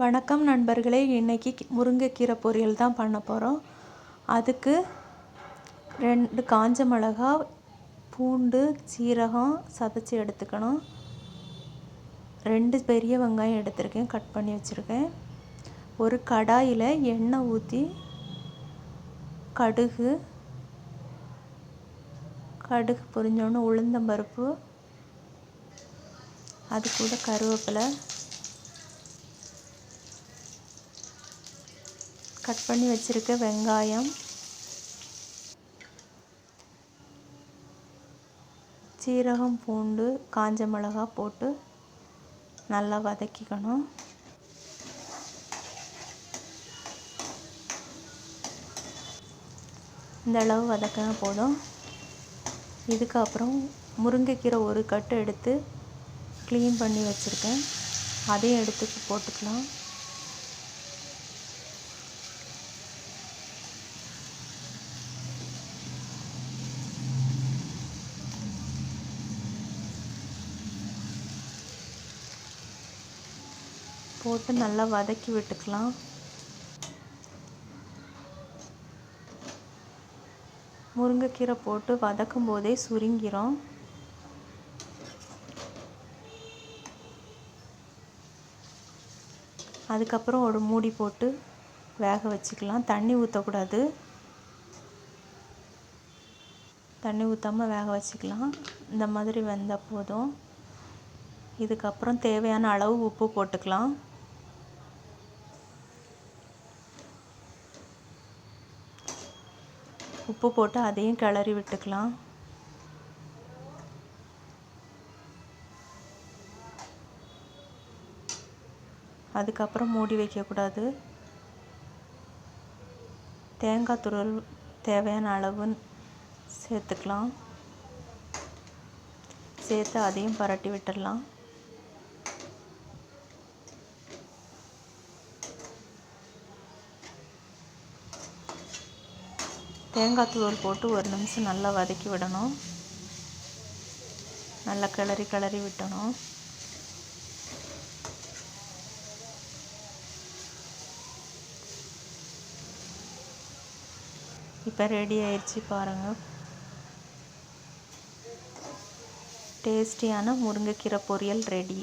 வணக்கம் நண்பர்களே இன்றைக்கி முருங்கைக்கீரை பொரியல் தான் பண்ண போகிறோம் அதுக்கு ரெண்டு காஞ்ச மிளகா பூண்டு சீரகம் சதைச்சி எடுத்துக்கணும். ரெண்டு பெரிய வெங்காயம் எடுத்திருக்கேன் கட் பண்ணி வச்சுருக்கேன். ஒரு கடாயில் எண்ணெய் ஊற்றி கடுகு கடுகு பொரிஞ்சோன்னு உளுந்தம்பருப்பு அது கூட கருவேப்பிலை கட் பண்ணி வச்சுருக்க வெங்காயம். சீரகம் பூண்டு காஞ்ச மிளகா போட்டு நல்லா வதக்கிக்கணும். இந்த அளவு வதக்கினா போதும். இதுக்கப்புறம் முருங்கைக்கீரை ஒரு கட்டு எடுத்து க்ளீன் பண்ணி வச்சுருக்கேன். அதையும் எடுத்து போட்டுக்கலாம். போட்டு நல்லா வதக்கி விட்டுக்கலாம். முருங்கைக்கீரை போட்டு வதக்கும் போதே சுருங்கிறோம் அதுக்கப்புறம் ஒரு மூடி போட்டு வேக வச்சுக்கலாம். தண்ணி ஊற்றக்கூடாது தண்ணி ஊற்றாமல் வேக வச்சுக்கலாம். இந்த மாதிரி வெந்தால் போதும். இதுக்கப்புறம் தேவையான அளவு உப்பு போட்டுக்கலாம். உப்பு போட்டு அதையும் கிளறி விட்டுக்கலாம். அதுக்கப்புறம் மூடி வைக்கக்கூடாது. தேங்காய் துருவல் தேவையான அளவு சேர்த்துக்கலாம். சேர்த்து அதையும் பரட்டி விட்டுடலாம். தேங்காய் தூள் போட்டு ஒரு நிமிஷம் நல்லா வதக்கி விடணும். நல்லா கிளறி கிளறி விட்டணும். இப்போ ரெடி ஆயிடுச்சு பாருங்கள் டேஸ்டியான முருங்கைக்கீரை பொரியல் ரெடி